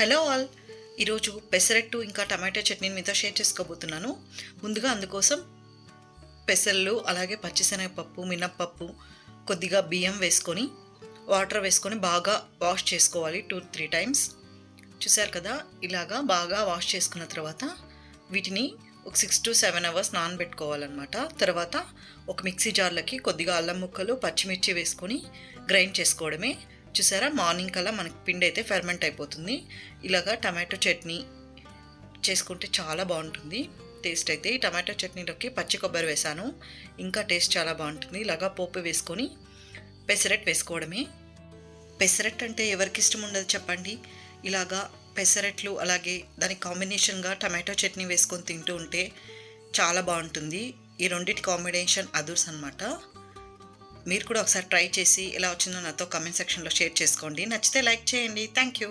Hello all. ఈరోజు పెసరట్టు ఇంకా tomato చట్నీని మీతో షేర్ చేసుకోబోతున్నాను. ముందుగా అందుకోసం పెసర్లు అలాగే పచ్చిశనగపప్పు మినప్పప్పు కొద్దిగా బియ్యం వేసుకొని వాటర్ వేసుకొని బాగా వాష్ చేసుకోవాలి టూ త్రీ టైమ్స్. చూసారు కదా ఇలాగా బాగా వాష్ చేసుకున్న తర్వాత వీటిని ఒక సిక్స్ టు సెవెన్ అవర్స్ నానబెట్టుకోవాలన్నమాట. తర్వాత ఒక మిక్సీ జార్లకి కొద్దిగా అల్లం ముక్కలు పచ్చిమిర్చి వేసుకొని గ్రైండ్ చేసుకోవడమే. చూసారా? మార్నింగ్ కల్లా మనకి పిండి అయితే ఫెర్మెంట్ అయిపోతుంది. ఇలాగా టమాటో చట్నీ చేసుకుంటే చాలా బాగుంటుంది. టేస్ట్ అయితే ఈ టమాటో చట్నీలోకి పచ్చి కొబ్బరి వేసాను. ఇంకా టేస్ట్ చాలా బాగుంటుంది. ఇలాగా పోపు వేసుకొని పెసరట్ వేసుకోవడమే. పెసరట్ అంటే ఎవరికి ఇష్టం ఉండదు చెప్పండి. ఇలాగా పెసరట్లు అలాగే దానికి కాంబినేషన్గా టమాటో చట్నీ వేసుకొని తింటూ ఉంటే చాలా బాగుంటుంది. ఈ రెండింటి కాంబినేషన్ అదుర్స్ అనమాట మీరు కూడా ఒకసారి ట్రై చేసి ఎలా వచ్చిందో నాతో కమెంట్ సెక్షన్లో షేర్ చేసుకోండి. నచ్చితే లైక్ చేయండి. Thank you